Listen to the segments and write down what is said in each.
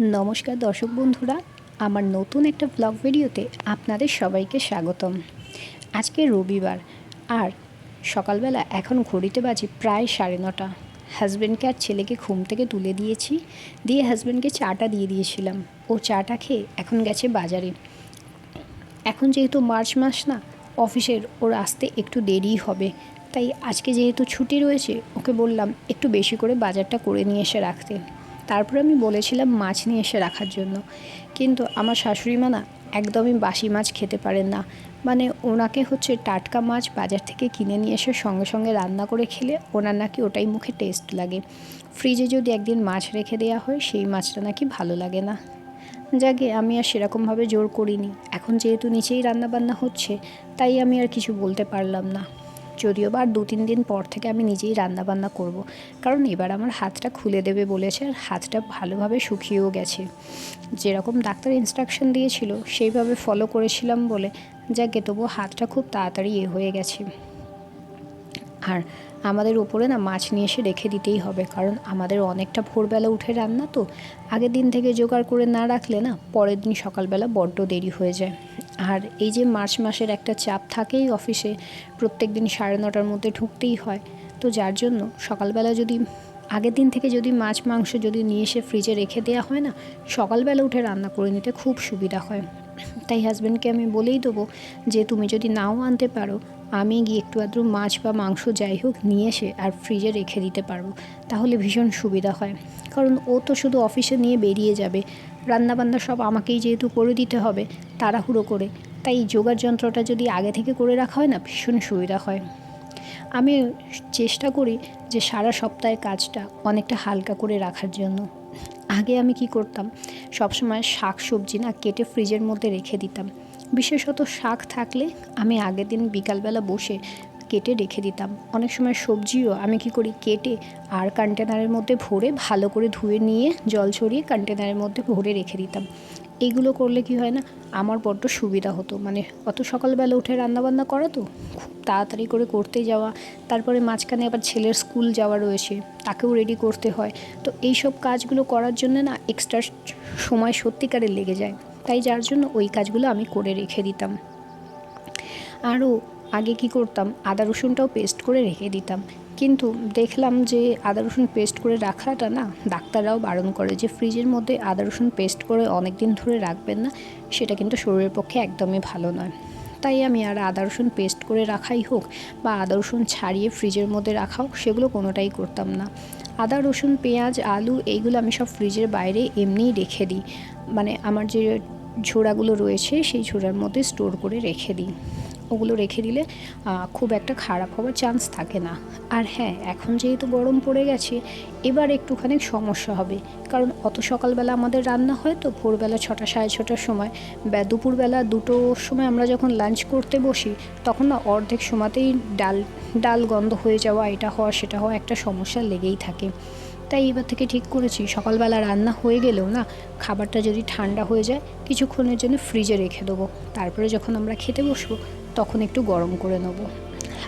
নমস্কার দর্শক বন্ধুরা, আমার নতুন একটা ব্লগ ভিডিওতে আপনাদের সবাইকে স্বাগতম। আজকে রবিবার, আর সকালবেলা এখন ঘড়িতে বাজে প্রায় সাড়ে নটা। হাজব্যান্ডকে আর ছেলেকে ঘুম থেকে তুলে দিয়েছি, দিয়ে হাজব্যান্ডকে চাটা দিয়ে দিয়েছিলাম। ও চাটা খেয়ে এখন গেছে বাজারে। এখন যেহেতু মার্চ মাস না, অফিসের ওর আসতে একটু দেরিই হবে। তাই আজকে যেহেতু ছুটি রয়েছে, ওকে বললাম একটু বেশি করে বাজারটা করে নিয়ে এসে রাখতে। তারপরে আমি বলেছিলাম মাছ নিয়ে এসে রাখার জন্য। কিন্তু আমার শাশুড়ি না একদমই বাসি মাছ খেতে পারেন না। মানে ওনাকে হচ্ছে টাটকা মাছ বাজার থেকে কিনে নিয়ে এসে সঙ্গে সঙ্গে রান্না করে খেলে ওনার নাকি ওটাই মুখে টেস্ট লাগে। ফ্রিজে যদি একদিন মাছ রেখে দেওয়া হয়, সেই মাছটা নাকি ভালো লাগে না। যাকে আমি আর সেরকমভাবে জোর করিনি। এখন যেহেতু নিচেই রান্নাবান্না হচ্ছে, তাই আমি আর কিছু বলতে পারলাম না। যদিও বা আর দু তিন দিন পর থেকে আমি নিজেই রান্নাবান্না করব। কারণ এবার আমার হাতটা খুলে দেবে বলেছে আর হাতটা ভালোভাবে শুকিয়েও গেছে। যেরকম ডাক্তার ইনস্ট্রাকশন দিয়েছিল, সেইভাবে ফলো করেছিলাম বলে। যাকে তবুও হাতটা খুব তাড়াতাড়ি এ হয়ে গেছে। আর আমাদের উপরে না মাছ নিয়ে এসে রেখে দিতেই হবে, কারণ আমাদের অনেকটা ভোরবেলা উঠে রান্না তো। আগের দিন থেকে জোগাড় করে না রাখলে না পরের দিন সকালবেলা বড্ড দেরি হয়ে যায়। আর এই যে মার্চ মাসের একটা চাপ থাকেই অফিসে, প্রত্যেক দিন সাড়ে নটার মধ্যে ঢুকতেই হয়। তো যার জন্য সকালবেলা যদি, আগের দিন থেকে যদি মাছ মাংস যদি নিয়ে এসে ফ্রিজে রেখে দেওয়া হয় না, সকালবেলা উঠে রান্না করে নিতে খুব সুবিধা হয়। তাই হাজব্যান্ডকে আমি বলেই দেবো যে তুমি যদি নাও আনতে পারো আমি গিয়ে একটু আধটু মাছ বা মাংস যাই হোক নিয়ে এসে আর ফ্রিজে রেখে দিতে পারব। তাহলে ভীষণ সুবিধা হয়। কারণ ও তো শুধু অফিসে নিয়ে বেরিয়ে যাবে। রান্নাবান্না সব আমাকেই যেহেতু করে দিতে হবে, তাড়াহুড়ো করে। তাই যোগার যন্ত্রটা যদি আগে থেকে করে রাখা হয় না, ভীষণ সুবিধা হয়। আমি চেষ্টা করি যে সারা সপ্তাহের কাজটা অনেকটা হালকা করে রাখার জন্য। আগে আমি কি করতাম? সবসময় শাক সবজি না কেটে ফ্রিজের মধ্যে রেখে দিতাম। বিশেষত শাক থাকলে আমি আগের দিন বিকালবেলা বসে কেটে রেখে দিতাম। অনেক সময় সবজিও আমি কি করি, কেটে আর কন্টেনারের মধ্যে ভরে ভালো করে ধুয়ে নিয়ে জল ছড়িয়ে কন্টেনারের মধ্যে ভরে রেখে দিতাম। এইগুলো করলে কি হয় না, আমার বড্ড সুবিধা হতো। মানে অত সকালবেলা উঠে রান্নাবান্না করা তো খুব তাড়াতাড়ি করে করতে যাওয়া। তারপরে মাঝখানে আবার ছেলের স্কুল যাওয়া রয়েছে, তাকেও রেডি করতে হয়। তো এই সব কাজগুলো করার জন্য না এক্সট্রা সময় সত্যিকারের লেগে যায়। তাই যার জন্য ওই কাজগুলো আমি করে রেখে দিতাম। আরও আগে কি করতাম, আদা রসুনটাও পেস্ট করে রেখে দিতাম। কিন্তু দেখলাম যে আদা রসুন পেস্ট করে রাখাটা না, ডাক্তাররাও বারণ করে যে ফ্রিজের মধ্যে আদা রসুন পেস্ট করে অনেক দিন ধরে রাখবেন না, সেটা কিন্তু শরীরের পক্ষে একদমই ভালো নয়। তাই আমি আর আদা রসুন পেস্ট করে রাখাই হোক বা আদা রসুন ছাড়িয়ে ফ্রিজের মধ্যে রাখা হোক সেগুলো কোনোটাই করতাম না। আদা, রসুন, পেঁয়াজ, আলু, এইগুলো আমি সব ফ্রিজের বাইরে এমনিই রেখে দিই। মানে আমার যে ঝোড়াগুলো রয়েছে, সেই ঝোড়ার মধ্যে স্টোর করে রেখে দিই। ওগুলো রেখে দিলে খুব একটা খারাপ হওয়ার চান্স থাকে না। আর হ্যাঁ এখন যেহেতু গরম পড়ে গেছে, এবার একটুখানি সমস্যা হবে। কারণ অত সকালবেলা আমাদের রান্না হয় তো, ভোরবেলা ছটা, সাড়ে ছটার সময়। বা দুপুরবেলা দুটোর সময় আমরা যখন লাঞ্চ করতে বসি, তখন না অর্ধেক সময়তেই ডাল ডাল গন্ধ হয়ে যাওয়া, এটা হওয়া, সেটা হওয়া একটা সমস্যা লেগেই থাকে। তাই এবার থেকে ঠিক করেছি। সকালবেলা রান্না হয়ে গেলেও না, খাবারটা যদি ঠান্ডা হয়ে যায়, কিছুক্ষণের জন্য ফ্রিজে রেখে দেবো। তারপরে যখন আমরা খেতে বসবো, তখন একটু গরম করে নেব।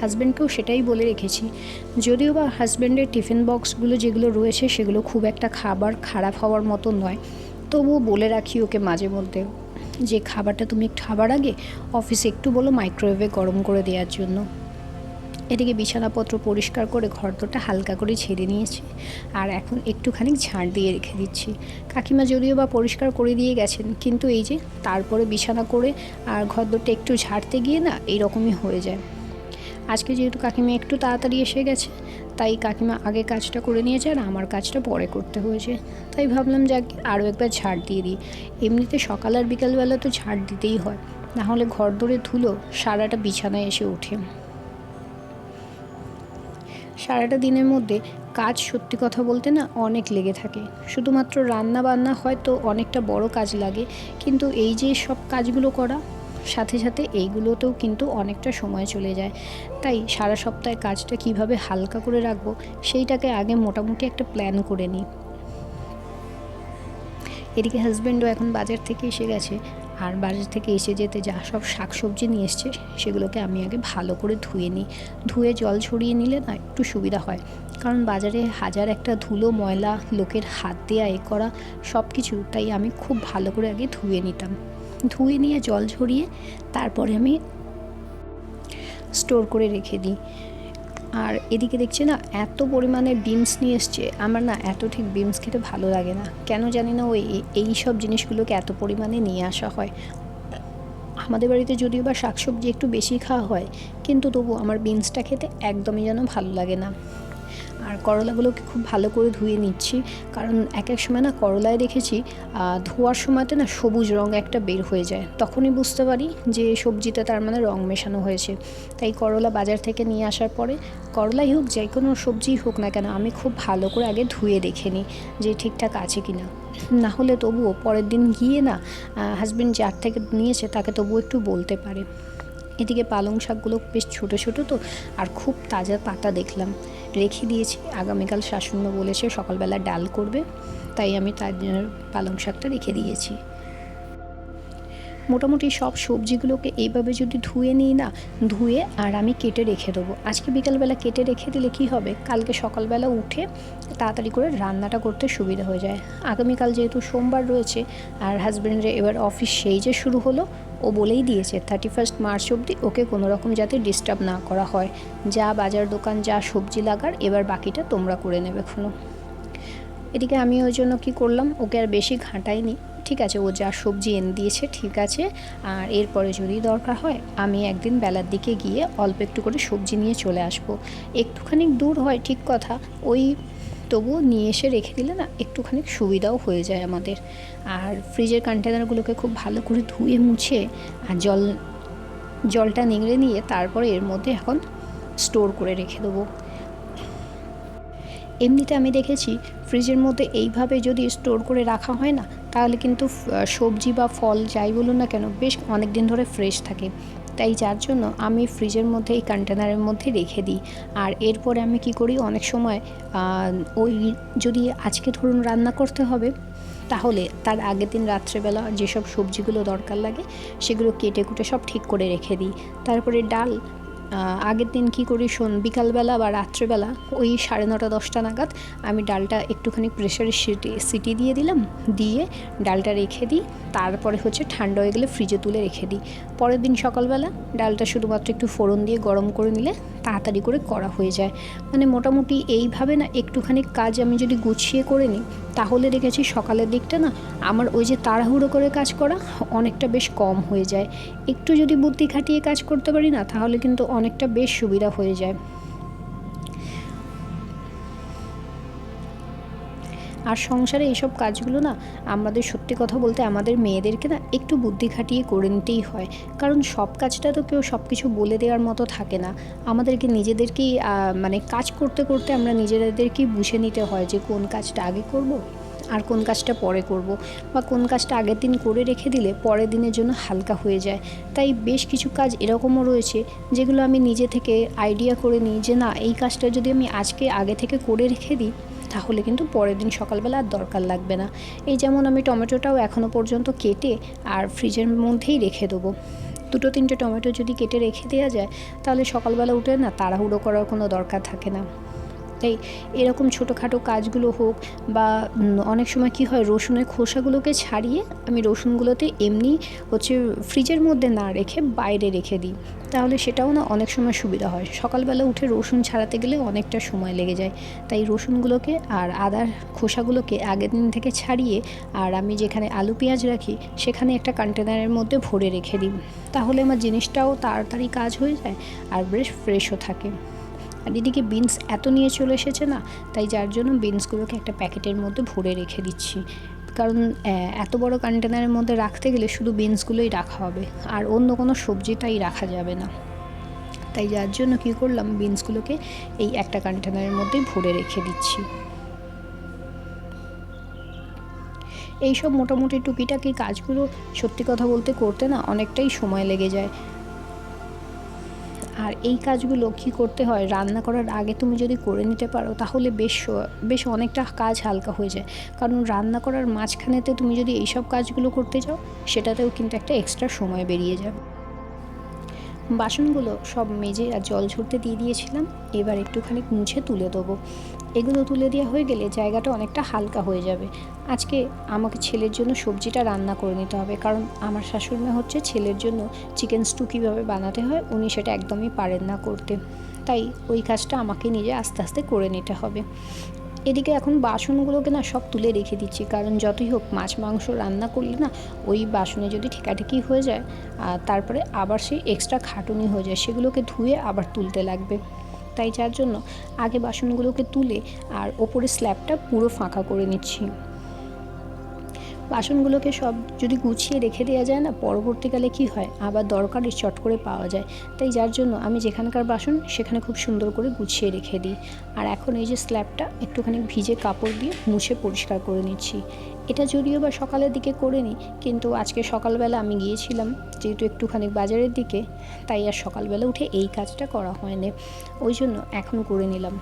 হাজব্যান্ডকেও সেটাই বলে রেখেছি। যদিও বা হাজব্যান্ডের টিফিন বক্সগুলো যেগুলো রয়েছে, সেগুলো খুব একটা খাবার খারাপ হওয়ার মতো নয়। তবুও বলে রাখি ওকে মাঝে মধ্যে, যে খাবারটা তুমি খাবার আগে অফিসে একটু বলো মাইক্রোওয়েভে গরম করে দেওয়ার জন্য। এদিকে বিছানাপত্র পরিষ্কার করে ঘরদোরটা হালকা করে ছেড়ে নিয়েছি। আর এখন একটুখানি ঝাড় দিয়ে রেখে দিচ্ছি। কাকিমা যদিও বা পরিষ্কার করে দিয়ে গেছেন, কিন্তু এই যে তারপরে বিছানা করে আর ঘরদোরটা একটু ঝাড়তে গিয়ে না এইরকমই হয়ে যায়। আজকে যেহেতু কাকিমা একটু তাড়াতাড়ি এসে গেছে, তাই কাকিমা আগে কাজটা করে নিয়েছে আর আমার কাজটা পরে করতে হয়েছে। তাই ভাবলাম যাক আরও একবার ঝাড় দিয়ে দিই। এমনিতে সকাল আর বিকালবেলা তো ঝাড় দিতেই হয়। নাহলে ঘর ধরে ধুলো সারাটা বিছানায় এসে ওঠে। সারাটা দিনের মধ্যে কাজ সত্যি কথা বলতে না অনেক লেগে থাকে। শুধুমাত্র রান্না বান্না হয়তো অনেকটা বড় কাজ লাগে, কিন্তু এই যে সব কাজগুলো করা, সাথে সাথে এইগুলোতেও কিন্তু অনেকটা সময় চলে যায়। তাই সারা সপ্তাহে কাজটা কীভাবে হালকা করে রাখব, সেইটাকে আগে মোটামুটি একটা প্ল্যান করে নিই। এদিকে হাজব্যান্ডও এখন বাজার থেকে এসে গেছে। আর বাজার থেকে এসে যেতে যা সব শাকসবজি নিয়ে এসছে, সেগুলোকে আমি আগে ভালো করে ধুয়ে নিই। ধুয়ে জল ছড়িয়ে নিলে না একটু সুবিধা হয়। কারণ বাজারে হাজার একটা ধুলো ময়লা লোকের হাত দেয়া এ করা সব কিছু তাই আমি খুব ভালো করে আগে ধুয়ে নিতাম। ধুয়ে নিয়ে জল ঝরিয়ে তারপরে আমি স্টোর করে রেখে দিই। আর এদিকে দেখছি না, এত পরিমাণে বিমস নিয়ে এসছে। আমার না এত ঠিক বিমস খেতে ভালো লাগে না। কেন জানি না ওই এই সব জিনিসগুলোকে এত পরিমাণে নিয়ে আসা হয়। আমাদের বাড়িতে যদিও বা শাকসবজি একটু বেশি খাওয়া হয়, কিন্তু তবু আমার বিনসটা খেতে একদমই যেন ভালো লাগে না। আর করলাগুলোকে খুব ভালো করে ধুয়ে নিচ্ছি। কারণ এক এক সময় না করলায় দেখেছি ধোয়ার সময়তে না সবুজ রঙ একটা বের হয়ে যায়। তখনই বুঝতে পারি যে সবজিতে তার মানে রঙ মেশানো হয়েছে। তাই করলা বাজার থেকে নিয়ে আসার পরে, করলাই হোক, যে কোনো সবজিই হোক না কেন, আমি খুব ভালো করে আগে ধুয়ে দেখে নিই যে ঠিকঠাক আছে কি না না হলে তবুও পরের দিন গিয়ে না হাজব্যান্ড যার থেকে নিয়েছে তাকে তবুও একটু বলতে পারে। এদিকে পালং শাকগুলো বেশ ছোটো ছোটো তো, আর খুব তাজা পাতা দেখলাম। রেখে দিয়েছি, আগামীকাল শাশুড়ি বলেছে সকালবেলা ডাল করবে, তাই আমি তার পালং শাকটা রেখে দিয়েছি। মোটামুটি সব সবজিগুলোকে এইভাবে যদি ধুয়ে নিই না, ধুয়ে আর আমি কেটে রেখে দেবো। আজকে বিকালবেলা কেটে রেখে দিলে কি হবে? কালকে সকালবেলা উঠে তাড়াতাড়ি করে রান্নাটা করতে সুবিধা হয়ে যায়। আগামীকাল যেহেতু সোমবার রয়েছে, আর হাজব্যান্ডের এবার অফিস সেই যে শুরু হলো ও বলেই দিয়েছে, থার্টি ফার্স্ট মার্চ অবধি ওকে কোনো রকম যাতে ডিস্টার্ব না করা হয়। যা বাজার দোকান, যা সবজি লাগার, এবার বাকিটা তোমরা করে নেবে খুনো এদিকে আমি ওই জন্য কী করলাম, ওকে আর বেশি ঘাঁটাইনি। ঠিক আছে, ও যা সবজি এনে দিয়েছে, ঠিক আছে। আর এরপরে যদি দরকার হয়, আমি একদিন বেলার দিকে গিয়ে অল্প একটু করে সবজি নিয়ে চলে আসব। একটুখানি দূর হয়, ঠিক কথা। ওই তবুও নিয়ে এসে রেখে দিলে না একটুখানি সুবিধাও হয়ে যায় আমাদের। আর ফ্রিজের কন্টেনারগুলোকে খুব ভালো করে ধুয়ে মুছে আর জল, জলটা নিংড়ে নিয়ে তারপরে এর মধ্যে এখন স্টোর করে রেখে দেবো। এমনিতে আমি দেখেছি ফ্রিজের মধ্যে এইভাবে যদি স্টোর করে রাখা হয় না, তাহলে কিন্তু সবজি বা ফল যাই বলুন না কেন, বেশ অনেক দিন ধরে ফ্রেশ থাকে। তাই যার জন্য আমি ফ্রিজের মধ্যে এই কন্টেনারের মধ্যে রেখে দিই। আর এরপরে আমি কি করি? অনেক সময় ওই যদি আজকে ধরুন রান্না করতে হবে, তাহলে তার আগের দিন রাত্রেবেলা যেসব সবজিগুলো দরকার লাগে, সেগুলো কেটে কুটে সব ঠিক করে রেখে দিই। তারপরে ডাল আগের দিন কি করি? শোন, বিকালবেলা বা রাত্রেবেলা ওই সাড়ে নটা, দশটা নাগাদ আমি ডালটা একটুখানি প্রেশারে সিটি সিটি দিয়ে দিলাম, দিয়ে ডালটা রেখে দিই। তারপরে হচ্ছে ঠান্ডা হয়ে গেলে ফ্রিজে তুলে রেখে দিই। পরের দিন সকালবেলা ডালটা শুধুমাত্র একটু ফোড়ন দিয়ে গরম করে নিলে তাড়াতাড়ি করে করা হয়ে যায়। মানে মোটামুটি এইভাবে না একটুখানি কাজ আমি যদি গুছিয়ে করে নিই, তাহলে দেখেছি সকালের দিকটা না আমার ওই যে তাড়াহুড়ো করে কাজ করা অনেকটা বেশ কম হয়ে যায়। একটু যদি বুদ্ধি খাটিয়ে কাজ করতে পারি না, তাহলে কিন্তু অনেকটা বেশ সুবিধা হয়ে যায়। আর সংসারে এইসব কাজগুলো না আমাদের সত্যি কথা বলতে আমাদের মেয়েদেরকে না একটু বুদ্ধি খাটিয়ে করে নিতেই হয়। কারণ সব কাজটা তো কেউ সব কিছু বলে দেওয়ার মতো থাকে না। আমাদেরকে নিজেদেরকেই মানে কাজ করতে করতে আমরা নিজেদেরকেই বুঝে নিতে হয় যে কোন কাজটা আগে করব। আর কোন কাজটা পরে করব বা কোন কাজটা আগের দিন করে রেখে দিলে পরের দিনের জন্য হালকা হয়ে যায়। তাই বেশ কিছু কাজ এরকমও রয়েছে যেগুলো আমি নিজে থেকে আইডিয়া করে নিই যে না, এই কাজটা যদি আমি আজকে আগে থেকে করে রেখে দিই, তাহলে কিন্তু পরের দিন সকালবেলা আর দরকার লাগবে না। এই যেমন আমি টমেটোটাও এখনও পর্যন্ত কেটে আর ফ্রিজের মধ্যেই রেখে দেবো। দুটো তিনটে টমেটো যদি কেটে রেখে দেওয়া যায়, তাহলে সকালবেলা উঠে না তাড়াহুড়ো করার কোনো দরকার থাকে না। তাই এরকম ছোটোখাটো কাজগুলো হোক বা অনেক সময় কি হয় রসুনের খোসাগুলোকে ছাড়িয়ে আমি রসুনগুলোতে এমনি হচ্ছে ফ্রিজের মধ্যে না রেখে বাইরে রেখে দিই। তাহলে সেটাও না অনেক সময় সুবিধা হয়। সকালবেলা উঠে রসুন ছাড়াতে গেলে অনেকটা সময় লেগে যায়। তাই রসুনগুলোকে আর আদার খোসাগুলোকে আগের দিন থেকে ছাড়িয়ে আর আমি যেখানে আলু পেঁয়াজ রাখি সেখানে একটা কন্টেনারের মধ্যে ভরে রেখে দিই। তাহলে আমার জিনিসটাও তাড়াতাড়ি কাজ হয়ে যায় আর বেশ ফ্রেশও থাকে। আর এদিকে বিনস এত নিয়ে চলে এসেছে না, তাই যার জন্য বিনসগুলোকে একটা প্যাকেটের মধ্যে ভরে রেখে দিচ্ছি। কারণ এত বড় কন্টেনারের মধ্যে রাখতে গেলে শুধু বিনসগুলোই রাখা হবে, আর অন্য কোনো সবজি তাই রাখা যাবে না। তাই যার জন্য কী করলাম বিনসগুলোকে এই একটা কন্টেনারের মধ্যেই ভরে রেখে দিচ্ছি। এইসব মোটামুটি টুকিটাকি কাজগুলো সত্যি কথা বলতে করতে না অনেকটাই সময় লেগে যায়। আর এই কাজগুলো কী করতে হয়, রান্না করার আগে তুমি যদি করে নিতে পারো, তাহলে বেশ বেশ অনেকটা কাজ হালকা হয়ে যায়। কারণ রান্না করার মাঝখানেতে তুমি যদি এইসব কাজগুলো করতে যাও, সেটাতেও কিন্তু একটা এক্সট্রা সময় বেরিয়ে যাবে। বাসনগুলো সব মেজে আর জল ঝরতে দিয়ে দিয়েছিলাম, এবার একটুখানি মুছে তুলে দেবো। এগুলো তুলে দেওয়া হয়ে গেলে জায়গাটা অনেকটা হালকা হয়ে যাবে। আজকে আমাকে ছেলের জন্য সবজিটা রান্না করে নিতে হবে, কারণ আমার শাশুড়িমা হচ্ছে ছেলের জন্য চিকেন স্টু কীভাবে বানাতে হয় উনি সেটা একদমই পারেন না করতে। তাই ওই কাজটা আমাকে নিজে আস্তে আস্তে করে নিতে হবে। এদিকে এখন বাসনগুলোকে না সব তুলে রেখে দিচ্ছি, কারণ যতই হোক মাছ, মাংস রান্না করলে না ওই বাসনে যদি ঠেকাঠেকি হয়ে যায় তারপরে আবার সেই এক্সট্রা খাটুনি হয়ে যায়, সেগুলোকে ধুয়ে আবার তুলতে লাগবে। তাই যার জন্য আগে বাসনগুলোকে তুলে আর ওপরের স্ল্যাবটা পুরো ফাঁকা করে নিচ্ছি। বাসনগুলোকে সব যদি গুছিয়ে রেখে দেওয়া যায় না, পরবর্তীকালে কি হয়? আবার দরকারে চট করে পাওয়া যায়। তাই যার জন্য আমি যেখানকার বাসন, সেখানে খুব সুন্দর করে গুছিয়ে রেখে দিই। আর এখন এই যে স্ল্যাবটা, একটুখানি ভিজে কাপড় দিয়ে মুছে পরিষ্কার করে নিচ্ছি। এটা যদিও বা সকালের দিকে করে নিই, কিন্তু আজকে সকালবেলা আমি গিয়েছিলাম, যেহেতু একটুখানি বাজারের দিকে, তাই আর সকালবেলা উঠে এই কাজটা করা হয়নি। ওই জন্য এখন করে নিলাম।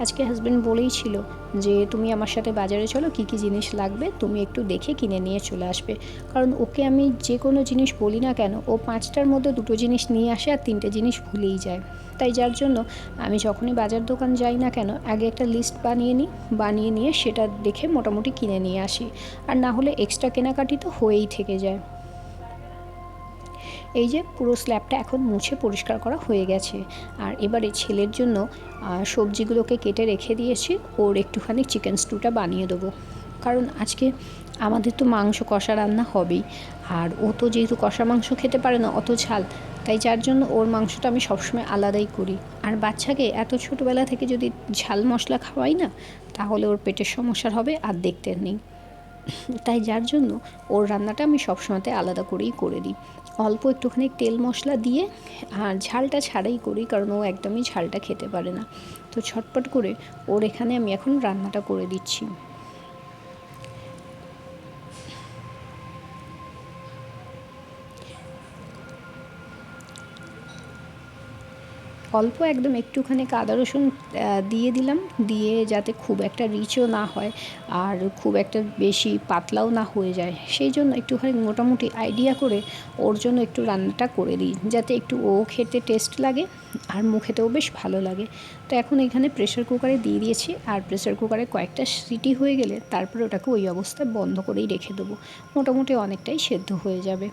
আজকে হাজব্যান্ড বলেই ছিল যে, তুমি আমার সাথে বাজারে চলো, কী কী জিনিস লাগবে তুমি একটু দেখে কিনে নিয়ে চলে আসবে। কারণ ওকে আমি যে কোনো জিনিস বলি না কেন, ও পাঁচটার মধ্যে দুটো জিনিস নিয়ে আসে আর তিনটে জিনিস ভুলেই যায়। তাই যার জন্য আমি যখনই বাজার দোকান যাই না কেন, আগে একটা লিস্ট বানিয়ে নিই, বানিয়ে নিয়ে সেটা দেখে মোটামুটি কিনে নিয়ে আসি। আর না হলে এক্সট্রা কেনাকাটি তো হয়েই থেকে যায়। এই যে পুরো স্ল্যাবটা এখন মুছে পরিষ্কার করা হয়ে গেছে। আর এবারে ছেলের জন্য সবজিগুলোকে কেটে রেখে দিয়েছি, ওর একটুখানি চিকেন স্টুটা বানিয়ে দেবো। কারণ আজকে আমাদের তো মাংস কষা রান্না হবেই। আর ও তো যেহেতু কষা মাংস খেতে পারে না, অত ঝাল। তাই যার জন্য ওর মাংসটা আমি সবসময় আলাদাই করি। আর বাচ্চাকে এত ছোটোবেলা থেকে যদি ঝাল মশলা খাওয়াই না, তাহলে ওর পেটের সমস্যা হবে আর দেখতে নেই। তাই যার জন্য ওর রান্নাটা আমি সবসময়তে আলাদা করেই করে দিই। অল্প একটুখানি তেল মশলা দিয়ে আর ঝালটা ছাড়াই করি, কারণ ও একদমই ঝালটা খেতে পারে না। তো ছটপট করে ওর এখানে আমি এখন রান্নাটা করে দিচ্ছি। অল্প একদম একটুখানি আদা রসুন দিয়ে দিলাম। দিয়ে যাতে খুব একটা রিচও না হয় আর খুব একটা বেশি পাতলাও না হয়ে যায়। সেই জন্য একটুখানি মোটামুটি আইডিয়া করে ওর জন্য একটু রান্নাটা করে দিই, যাতে একটু ও খেতে টেস্ট লাগে আর মুখেতেও বেশ ভালো লাগে। তো এখন এখানে প্রেশার কুকারে দিয়ে দিয়েছি আর প্রেশার কুকারে কয়েকটা সিটি হয়ে গেলে তারপরে ওটাকে ওই অবস্থায় বন্ধ করেই রেখে দেবো। মোটামুটি অনেকটাই সেদ্ধ হয়ে যাবে।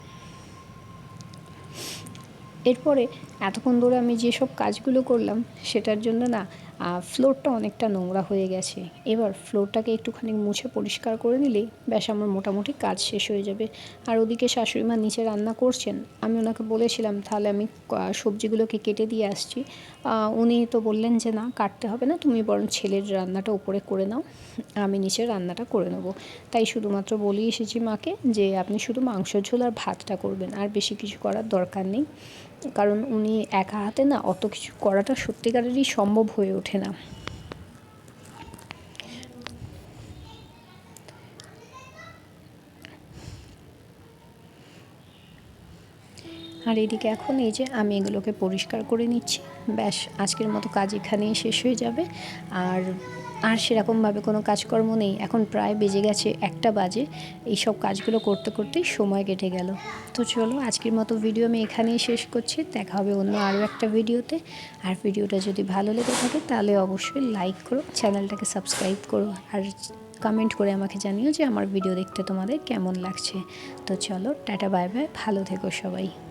এরপরে এতক্ষণ ধরে আমি যেসব কাজগুলো করলাম, সেটার জন্য না ফ্লোরটা অনেকটা নোংরা হয়ে গেছে। এবার ফ্লোরটাকে একটুখানি মুছে পরিষ্কার করে নিলেই ব্যাস আমার মোটামুটি কাজ শেষ হয়ে যাবে। আর ওদিকে শাশুড়ি মা নিচে রান্না করছেন, আমি ওনাকে বলেছিলাম, তাহলে আমি সবজিগুলোকে কেটে দিয়ে আসছি। উনি তো বললেন যে, না, কাটতে হবে না, তুমি বরং ছেলের রান্নাটা উপরে করে নাও, আমি নিচে রান্নাটা করে নেব। তাই শুধুমাত্র বলেই এসেছি মাকে যে, আপনি শুধু মাংস ঝোল আর ভাতটা করবেন, আর বেশি কিছু করার দরকার নেই। কারণ উনি একা হাতে না অত কিছু করাটা সত্যিকারেরই সম্ভব হয়ে ওঠে না। আর এদিকে এখন এই যে আমি এগুলোকে পরিষ্কার করে নিচ্ছি। ব্যাস, আজকের মতো কাজ এখানেই শেষ হয়ে যাবে। আর আর সেরকমভাবে কোনো কাজকর্ম নেই। এখন প্রায় বেজে গেছে একটা বাজে। এই সব কাজগুলো করতে করতেই সময় কেটে গেল। তো চলো, আজকের মতো ভিডিও আমি এখানেই শেষ করছি। দেখা হবে অন্য আরও একটা ভিডিওতে আর ভিডিওটা যদি ভালো লেগে থাকে, তাহলে অবশ্যই লাইক করো চ্যানেলটাকে সাবস্ক্রাইব করো। আর কমেন্ট করে আমাকে জানিও যে আমার ভিডিও দেখতে তোমাদের কেমন লাগছে। তো চলো, টাটা বাই বাই ভালো থেকো সবাই।